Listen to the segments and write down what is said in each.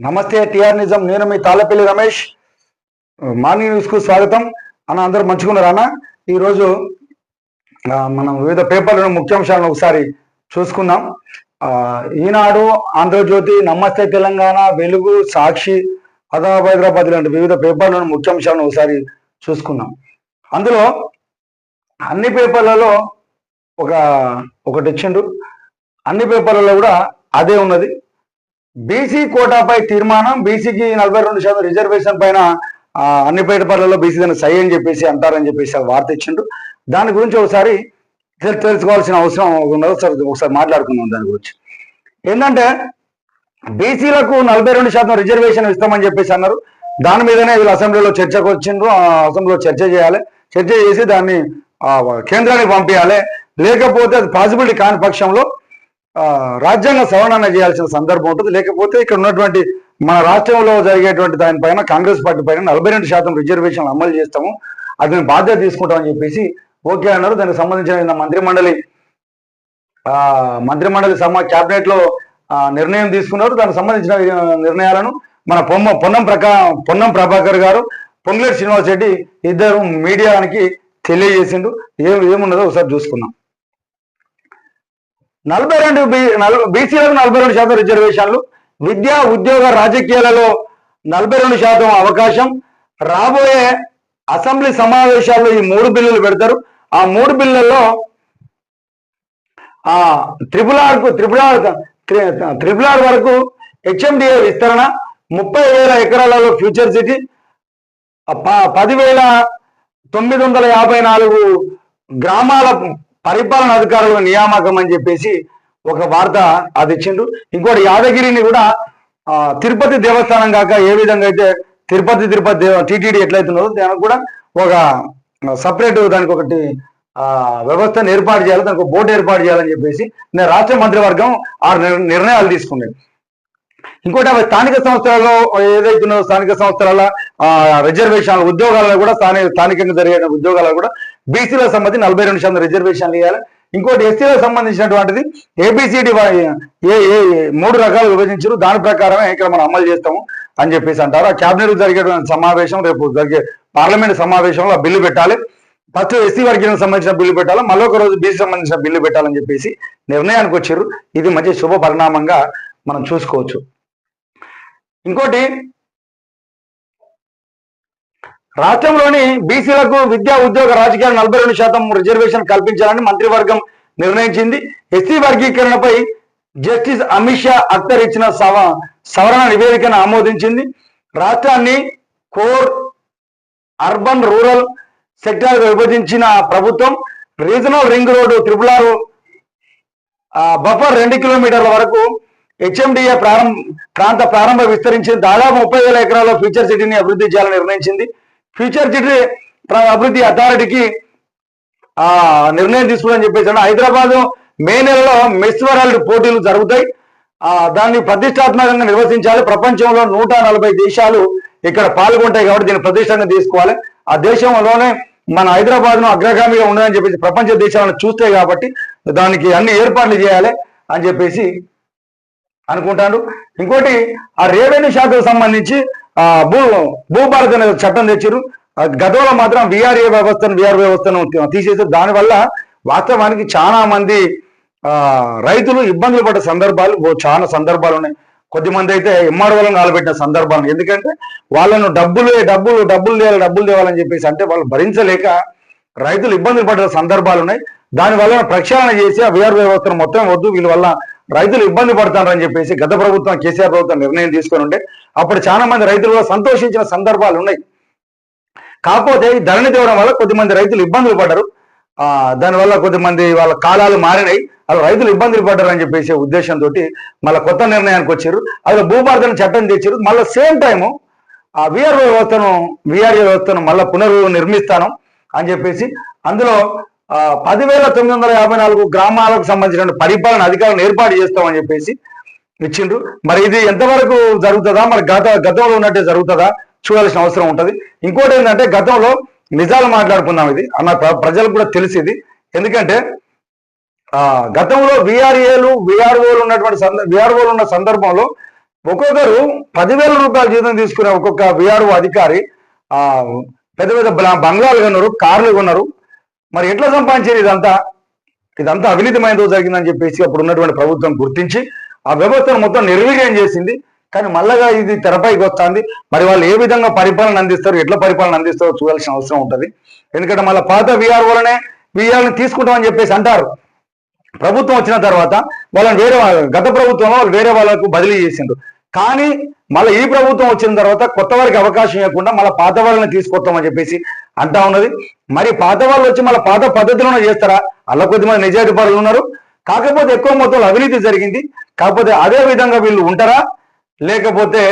నమస్తే టిఆర్ నిజం. నేను మీ తాళ్ళపల్లి రమేష్. మార్నింగ్ న్యూస్కు స్వాగతం. అన్న అందరూ మంచుకున్నారా అన్న? ఈరోజు మనం వివిధ పేపర్లను ముఖ్యాంశాలను ఒకసారి చూసుకుందాం. ఈనాడు ఆంధ్రజ్యోతి నమస్తే తెలంగాణ వెలుగు సాక్షి అదాబ్ హైదరాబాద్ లాంటి వివిధ పేపర్లను ముఖ్యాంశాలను ఒకసారి చూసుకుందాం. అందులో అన్ని పేపర్లలో ఒక ఒకటి ఇచ్చిండు. అన్ని పేపర్లలో కూడా అదే ఉన్నది. బీసీ కోటాపై తీర్మానం బీసీకి నలభై రెండు శాతం రిజర్వేషన్ పైన అన్ని అన్ని పనులలో బీసీ దాన్ని సై అని చెప్పేసి అంటారని చెప్పేసి వార్త ఇచ్చిండు. దాని గురించి ఒకసారి తెలుసుకోవాల్సిన అవసరం ఉన్నది ఒకసారి ఒకసారి మాట్లాడుకుందాం దాని గురించి. ఏంటంటే బీసీలకు నలభై రెండు శాతం రిజర్వేషన్ ఇస్తామని చెప్పేసి అన్నారు. దాని మీదనే వీళ్ళు అసెంబ్లీలో చర్చకు వచ్చిండ్రు. ఆ అసెంబ్లీలో చర్చ చేయాలి. చర్చ చేసి దాన్ని కేంద్రానికి పంపించాలి లేకపోతే అది పాసిబిలిటీ కాని పక్షంలో రాజ్యాంగ సవరణ చేయాల్సిన సందర్భం ఉంటుంది. లేకపోతే ఇక్కడ ఉన్నటువంటి మన రాష్ట్రంలో జరిగేటువంటి దానిపైన కాంగ్రెస్ పార్టీ పైన నలభై రెండు శాతం రిజర్వేషన్ అమలు చేస్తాము. అది మేము బాధ్యత తీసుకుంటామని చెప్పేసి ఓకే అన్నారు. దానికి సంబంధించిన మంత్రిమండలి ఆ మంత్రిమండలి సమా క్యాబినెట్లో నిర్ణయం తీసుకున్నారు. దానికి సంబంధించిన నిర్ణయాలను మన పొమ్మ పొన్నం ప్రకా పొన్నం ప్రభాకర్ గారు పొంగులేటి శ్రీనివాస్ రెడ్డి ఇద్దరు మీడియానికి తెలియజేసిండు. ఏం ఏమున్నదో ఒకసారి చూసుకున్నాం నలభై రెండు బీసీలకు నలభై రెండు శాతం రిజర్వేషన్లు. విద్యా ఉద్యోగ రాజకీయాలలో నలభై రెండు శాతం అవకాశం. రాబోయే అసెంబ్లీ సమావేశాల్లో ఈ మూడు బిల్లులు పెడతారు. ఆ మూడు బిల్లుల్లో ఆ త్రిపుల్ ఆర్కు త్రిపుల్ ఆర్ త్రిపుల్ ఆర్ వరకు హెచ్ఎండిఏ విస్తరణ ముప్పై వేల ఎకరాలలో ఫ్యూచర్ సిటీ పదివేల తొమ్మిది వందల యాభై నాలుగు గ్రామాల పరిపాలన అధికారుల నియామకం అని చెప్పేసి ఒక వార్త అది ఇచ్చిండు. ఇంకోటి యాదగిరిని కూడా ఆ, తిరుపతి దేవస్థానం కాక ఏ విధంగా అయితే తిరుపతి తిరుపతి టీటీడీ ఎట్లయితున్నదో దానికి కూడా ఒక సపరేట్ దానికి ఒకటి ఆ వ్యవస్థను ఏర్పాటు చేయాలి దానికి ఒక బోర్డు ఏర్పాటు చేయాలని చెప్పేసి నేను రాష్ట్ర మంత్రివర్గం ఆ నిర్ణయాలు తీసుకున్నాయి. ఇంకోటి అవి స్థానిక సంస్థలలో ఏదైతే ఉన్నదో స్థానిక సంస్థల రిజర్వేషన్ ఉద్యోగాలలో కూడా స్థానిక స్థానికంగా జరిగే ఉద్యోగాలలో కూడా బీసీలకు సంబంధించి నలభై రెండు శాతం రిజర్వేషన్లు ఇవ్వాలి ఇంకోటి ఎస్సీలకు సంబంధించినటువంటిది ఏబిసిడి ఏ ఏ మూడు రకాలు విభజించారు. దాని ప్రకారమే ఇక్కడ మనం అమలు చేస్తాము అని చెప్పేసి అంటారు. ఆ క్యాబినెట్ జరిగేటువంటి సమావేశం రేపు జరిగే పార్లమెంట్ సమావేశంలో బిల్లు పెట్టాలి. ఫస్ట్ ఎస్సీ వర్గీయులకు సంబంధించిన బిల్లు పెట్టాలి? మళ్ళీ ఒక రోజు బీసీ సంబంధించిన బిల్లు పెట్టాలని చెప్పేసి నిర్ణయానికి వచ్చారు. ఇది మంచి శుభ పరిణామంగా మనం చూసుకోవచ్చు. ఇంకోటి రాష్ట్రంలోని బీసీలకు విద్యా ఉద్యోగ రాజకీయాలు నలభై రెండు శాతం రిజర్వేషన్ కల్పించాలని మంత్రివర్గం నిర్ణయించింది. ఎస్సీ వర్గీకరణపై జస్టిస్ అమిత్ షా అఖ్తర్ ఇచ్చిన సవ సవరణ నివేదికను ఆమోదించింది. రాష్ట్రాన్ని కోర్ అర్బన్ రూరల్ సెక్టార్ విభజించిన ప్రభుత్వం regional ring road triple R buffer రెండు కిలోమీటర్ల వరకు హెచ్ఎండిఏ ప్రారంభ ప్రాంత ప్రారంభ విస్తరించింది. దాదాపు ముప్పై వేల ఎకరాల్లో ఫ్యూచర్ సిటీని అభివృద్ధి చేయాలని నిర్ణయించింది. ఫ్యూచర్ సిటీ అభివృద్ధి అథారిటీకి ఆ నిర్ణయం తీసుకుని చెప్పేసి హైదరాబాద్ మే నెలలో మిస్ వరల్డ్ పోటీలు జరుగుతాయి. ఆ దాన్ని ప్రతిష్టాత్మకంగా నిర్వహించాలి. ప్రపంచంలో నూట నలభై దేశాలు ఇక్కడ పాల్గొంటాయి కాబట్టి దీన్ని ప్రతిష్టంగా తీసుకోవాలి. ఆ దేశంలోనే మన హైదరాబాద్ను అగ్రగామిగా ఉండదని చెప్పేసి ప్రపంచ దేశాలను చూస్తాయి కాబట్టి దానికి అన్ని ఏర్పాట్లు చేయాలి అని చెప్పేసి అనుకుంటాడు ఇంకోటి ఆ రెవెన్యూ శాఖకు సంబంధించి ఆ భూ భూభారత్ అనే చట్టం తెచ్చారు గతంలో మాత్రం విఆర్ఏ వ్యవస్థను విఆర్ వ్యవస్థను తీసేసారు దానివల్ల వాస్తవానికి చాలా మంది రైతులు ఇబ్బందులు పడ్డ సందర్భాలు చాలా సందర్భాలు ఉన్నాయి. కొద్దిమంది అయితే ఎంఆర్ఓలను కాలబెట్టిన సందర్భాలు. ఎందుకంటే వాళ్ళను డబ్బులు డబ్బులు డబ్బులు తేవాలి డబ్బులు తేవాలని చెప్పేసి అంటే వాళ్ళు భరించలేక రైతులు ఇబ్బందులు పడ్డ సందర్భాలు ఉన్నాయి. దానివల్ల ప్రక్షాళన చేసి ఆ విఆర్ వ్యవస్థను మొత్తం వద్దు. వీళ్ళ వల్ల రైతులు ఇబ్బంది పడతారని చెప్పేసి గత ప్రభుత్వం కేసీఆర్ ప్రభుత్వం నిర్ణయం తీసుకొని ఉంటే అప్పుడు చాలా మంది రైతులు కూడా సంతోషించిన సందర్భాలు ఉన్నాయి. కాకపోతే ఈ ధరణి తేవడం వల్ల కొద్దిమంది రైతులు ఇబ్బందులు పడ్డారు. ఆ దానివల్ల కొద్దిమంది వాళ్ళ కాలాలు మారినాయి. అలా రైతులు ఇబ్బందులు పడ్డారు అని చెప్పేసి ఉద్దేశంతో మళ్ళీ కొత్త నిర్ణయానికి వచ్చారు. అదే భూభారతను చట్టం తెచ్చారు. మళ్ళీ సేమ్ టైము ఆ విఆర్ఓ వ్యవస్థను విఆర్ఏ వ్యవస్థను మళ్ళీ పునర్నిర్మిస్తాను అని చెప్పేసి అందులో పదివేల తొమ్మిది వందల యాభై నాలుగు గ్రామాలకు సంబంధించిన పరిపాలన అధికారులను ఏర్పాటు చేస్తామని చెప్పేసి ఇచ్చిండ్రు. మరి ఇది ఎంతవరకు జరుగుతుందా? మరి గత గతంలో ఉన్నట్టే జరుగుతుందా? చూడాల్సిన అవసరం ఉంటుంది. ఇంకోటి ఏంటంటే గతంలో నిజాలు మాట్లాడుకుందాం ఇది. అన్న ప్ర- ప్రజలకు కూడా తెలిసింది ఎందుకంటే ఆ గతంలో విఆర్ఏలు విఆర్ఓలు ఉన్నటువంటి విఆర్ఓలు ఉన్న సందర్భంలో ఒక్కొక్కరు పదివేల రూపాయల జీతం తీసుకునే ఒక్కొక్క విఆర్ఓ అధికారి ఆ పెద్ద పెద్ద బంగ్లాలు కొన్నారు కార్లు కొన్నారు. మరి ఎట్లా సంపాదించారు ఇదంతా? ఇదంతా అవినీతిమైనతో జరిగిందని చెప్పేసి అప్పుడు ఉన్నటువంటి ప్రభుత్వం గుర్తించి ఆ వ్యవస్థను మొత్తం నిర్వీర్యం చేసింది. కానీ మళ్ళగా ఇది తెరపైకి వస్తుంది. మరి వాళ్ళు ఏ విధంగా పరిపాలన అందిస్తారు ఎట్లా పరిపాలన అందిస్తారో చూడాల్సిన అవసరం ఉంటుంది. ఎందుకంటే మళ్ళీ పాత వీఆర్ఓలనే వీఆర్ని తీసుకుంటామని చెప్పేసి అంటారు. ప్రభుత్వం వచ్చిన తర్వాత వాళ్ళని వేరే గత ప్రభుత్వంలో వాళ్ళు వేరే వాళ్ళకు బదిలీ చేసిండ్రు. కానీ మళ్ళీ ఈ ప్రభుత్వం వచ్చిన తర్వాత కొత్త వారికి అవకాశం ఇవ్వకుండా మళ్ళీ పాత వాళ్ళని తీసుకొస్తామని చెప్పేసి అంటా ఉన్నది. మరి పాత వాళ్ళు వచ్చి మళ్ళీ పాత పద్ధతిలోనే చేస్తారా? అలా కొద్దిమంది నిజాయితీ పరులు ఉన్నారు. కాకపోతే ఎక్కువ మొత్తంలో అవినీతి జరిగింది. కాకపోతే అదే విధంగా వీళ్ళు ఉంటారా? లేకపోతే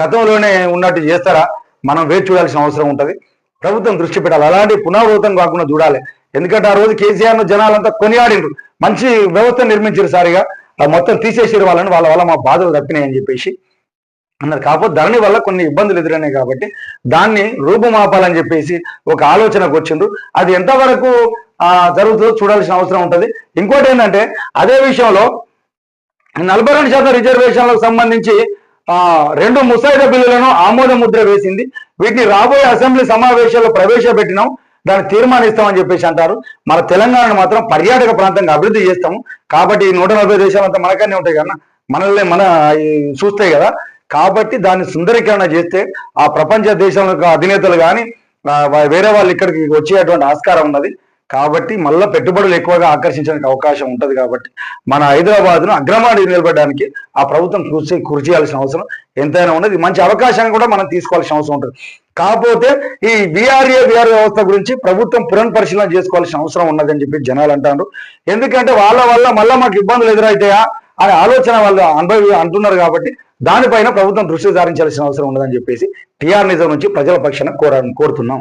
గతంలోనే ఉన్నట్టు చేస్తారా? మనం వేచి చూడాల్సిన అవసరం ఉంటుంది. ప్రభుత్వం దృష్టి పెట్టాలి. అలాంటి పునరావృతం కాకుండా చూడాలి. ఎందుకంటే ఆ రోజు కేసీఆర్ను జనాలంతా కొనియాడిండ్రు. మంచి వ్యవస్థ నిర్మించారు సారిగా. మొత్తం తీసేసారు వాళ్ళని. వాళ్ళ వల్ల మా బాధలు తప్పినాయని చెప్పేసి అన్నారు కాకపోతే ధరణి వల్ల కొన్ని ఇబ్బందులు ఎదురైనాయి కాబట్టి దాన్ని రూపుమాపాలని చెప్పేసి ఒక ఆలోచనకు వచ్చిండ్రు. అది ఎంతవరకు జరుగుతుందో చూడాల్సిన అవసరం ఉంటుంది. ఇంకోటి ఏంటంటే అదే విషయంలో నలభై రెండు శాతం రిజర్వేషన్లకు సంబంధించి ఆ, రెండు ముసాయిదా బిల్లులను ఆమోద ముద్ర వేసింది. వీటిని రాబోయే అసెంబ్లీ సమావేశాల్లో ప్రవేశపెట్టినాం. దాన్ని తీర్మానిస్తామని చెప్పేసి అంటారు. మన తెలంగాణను మాత్రం పర్యాటక ప్రాంతంగా అభివృద్ధి చేస్తాము. కాబట్టి ఈ నూట నలభై దేశాలంతా మనకనే ఉంటాయి కదా. మనల్ని మన చూస్తాయి కదా. కాబట్టి దాన్ని సుందరీకరణ చేస్తే ఆ ప్రపంచ దేశాల అధినేతలు కానీ వేరే వాళ్ళు ఇక్కడికి వచ్చేటువంటి ఆస్కారం ఉన్నది. కాబట్టి మళ్ళీ పెట్టుబడులు ఎక్కువగా ఆకర్షించడానికి అవకాశం ఉంటుంది కాబట్టి మన హైదరాబాద్ను అగ్రమాడి నిలబడడానికి ఆ ప్రభుత్వం కృషి కృషి చేయాల్సిన అవసరం ఎంతైనా ఉన్నది. మంచి అవకాశాన్ని కూడా మనం తీసుకోవాల్సిన అవసరం ఉంటుంది. కాకపోతే ఈ బీఆర్ఏ బీఆర్ వ్యవస్థ గురించి ప్రభుత్వం పునఃపరిశీలన చేసుకోవాల్సిన అవసరం ఉన్నదని చెప్పి జనాలు అంటారు. ఎందుకంటే వాళ్ళ వల్ల మళ్ళీ మాకు ఇబ్బందులు ఎదురవుతాయా అనే ఆలోచన వాళ్ళు అనుభవి అంటున్నారు కాబట్టి దానిపైన ప్రభుత్వం దృష్టి సారించాల్సిన అవసరం ఉన్నదని చెప్పేసి టీఆర్ నిజం నుంచి ప్రజల పక్షాన కోర కోరుతున్నాం.